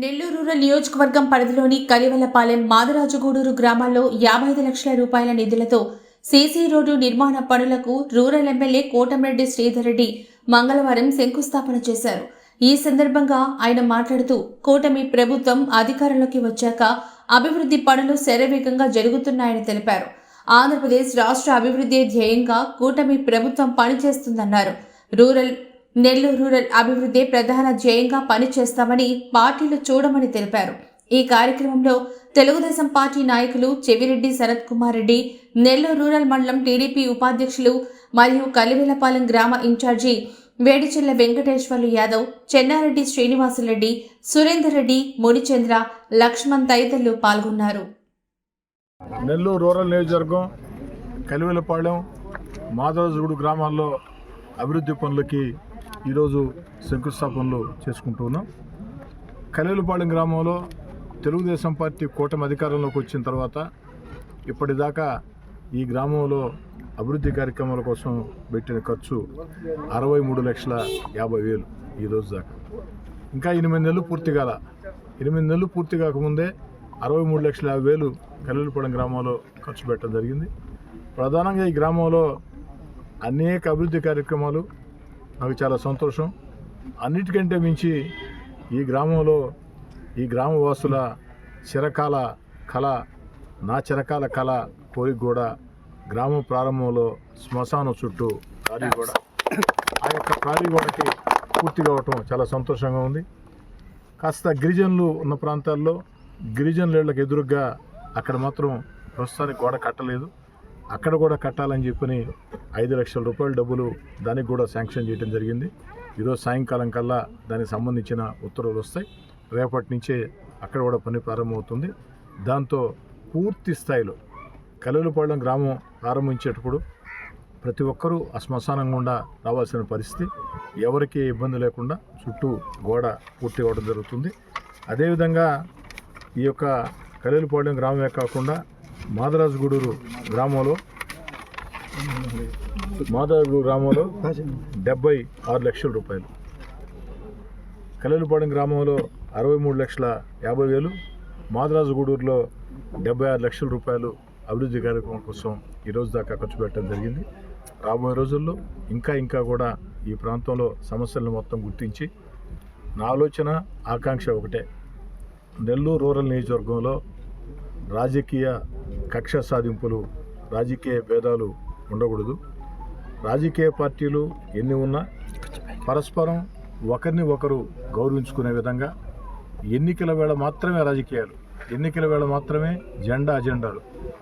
Nellore rural నియోజకవర్గం పరిధిలోని కలివలపాలెం మాదరాజుగూడూరు గ్రామాల్లో యాభై ఐదు లక్షల రూపాయల నిధులతో సీసీ రోడ్డు నిర్మాణ పనులకు రూరల్ ఎమ్మెల్యే కోటమిరెడ్డి శ్రీధర్ రెడ్డి మంగళవారం శంకుస్థాపన చేశారు. ఈ సందర్భంగా ఆయన మాట్లాడుతూ కూటమి ప్రభుత్వం అధికారంలోకి వచ్చాక అభివృద్ధి పనులు శరవేగంగా జరుగుతున్నాయని తెలిపారు. ఆంధ్రప్రదేశ్ రాష్ట్ర అభివృద్ధి ధ్యేయంగా కూటమి ప్రభుత్వం పనిచేస్తుందన్నారు. రూరల్ నెల్లూరు రూరల్ అభివృద్ధి ప్రధాన ధ్యేయంగా పనిచేస్తామని పార్టీలు చూడమని తెలిపారు. ఈ కార్యక్రమంలో తెలుగుదేశం పార్టీ నాయకులు చెవిరెడ్డి శరత్ కుమార్ రెడ్డి నెల్లూరు రూరల్ మండలం టీడీపీ ఉపాధ్యక్షులు మరియు కలివెలపాలెం గ్రామ ఇన్ఛార్జి వేడిచెల్ల వెంకటేశ్వర్లు యాదవ్ చెన్నారెడ్డి శ్రీనివాసులరెడ్డి సురేందర్ రెడ్డి మునిచంద్ర లక్ష్మణ్ తదితరులు పాల్గొన్నారు. నెల్లూరు రూరల్ నియోజకవర్గం కలివెలపాళెం మాధవజుడు గ్రామాల్లో అభివృద్ధి పనులకి ఈరోజు శంకుస్థాపనలు చేసుకుంటున్నాం. కలివెలపాళెం గ్రామంలో తెలుగుదేశం పార్టీ కూటమి అధికారంలోకి వచ్చిన తర్వాత ఇప్పటిదాకా ఈ గ్రామంలో అభివృద్ధి కార్యక్రమాల కోసం పెట్టిన ఖర్చు అరవై మూడు లక్షల యాభై వేలు ఈ రోజు దాకా. ఇంకా ఎనిమిది నెలలు పూర్తి కాల. ఎనిమిది నెలలు పూర్తి కాకముందే అరవై మూడు లక్షల యాభై వేలు కల్లెలపాలెం గ్రామంలో ఖర్చు పెట్టడం జరిగింది. ప్రధానంగా ఈ గ్రామంలో అనేక అభివృద్ధి కార్యక్రమాలు నాకు చాలా సంతోషం. అన్నిటికంటే మించి ఈ గ్రామంలో ఈ గ్రామవాసుల చిరకాల కళ నా చిరకాల కళ కోరిక కూడా గ్రామం ప్రారంభంలో శ్మశానం చుట్టూ ఖాళీ కూడా ఆ యొక్క ఖాళీ గోడకి పూర్తి కావటం చాలా సంతోషంగా ఉంది. కాస్త గిరిజనులు ఉన్న ప్రాంతాల్లో గిరిజనుల ఇళ్ళకి ఎదురుగా అక్కడ మాత్రం ప్రస్తుతానికి గోడ కట్టలేదు. అక్కడ కూడా కట్టాలని చెప్పని ఐదు లక్షల రూపాయల డబ్బులు దానికి కూడా శాంక్షన్ చేయడం జరిగింది. ఈరోజు సాయంకాలం కల్లా దానికి సంబంధించిన ఉత్తర్వులు వస్తాయి. రేపటి నుంచే అక్కడ కూడా పని ప్రారంభమవుతుంది. దాంతో పూర్తి స్థాయిలో కలవలపాలెం గ్రామం ప్రారంభించేటప్పుడు ప్రతి ఒక్కరూ ఆ శ్మశానం గుండా రావాల్సిన పరిస్థితి. ఎవరికి ఇబ్బంది లేకుండా చుట్టూ గోడ పూర్తి అవ్వడం జరుగుతుంది. అదేవిధంగా ఈ యొక్క కలీలపాలెం గ్రామమే కాకుండా మాదరాజుగూడూరు గ్రామంలో మాదరాజుగూడూరు గ్రామంలో డెబ్బై ఆరు లక్షల రూపాయలు. కలీలపాలెం గ్రామంలో అరవై మూడు లక్షల యాభై వేలు మాదరాజుగూడూరులో డెబ్బై ఆరు లక్షల రూపాయలు అభివృద్ధి కార్యక్రమం కోసం ఈరోజు దాకా ఖర్చు పెట్టడం జరిగింది. రాబోయే రోజుల్లో ఇంకా ఇంకా కూడా ఈ ప్రాంతంలో సమస్యలను మొత్తం గుర్తించి నా ఆలోచన ఆకాంక్ష ఒకటే. నెల్లూరు రూరల్ నియోజకవర్గంలో రాజకీయ కక్ష సాధింపులు రాజకీయ భేదాలు ఉండకూడదు. రాజకీయ పార్టీలు ఎన్ని ఉన్నా పరస్పరం ఒకరిని ఒకరు గౌరవించుకునే విధంగా ఎన్నికల వేళ మాత్రమే రాజకీయాలు ఎన్నికల వేళ మాత్రమే జెండా అజెండాలు.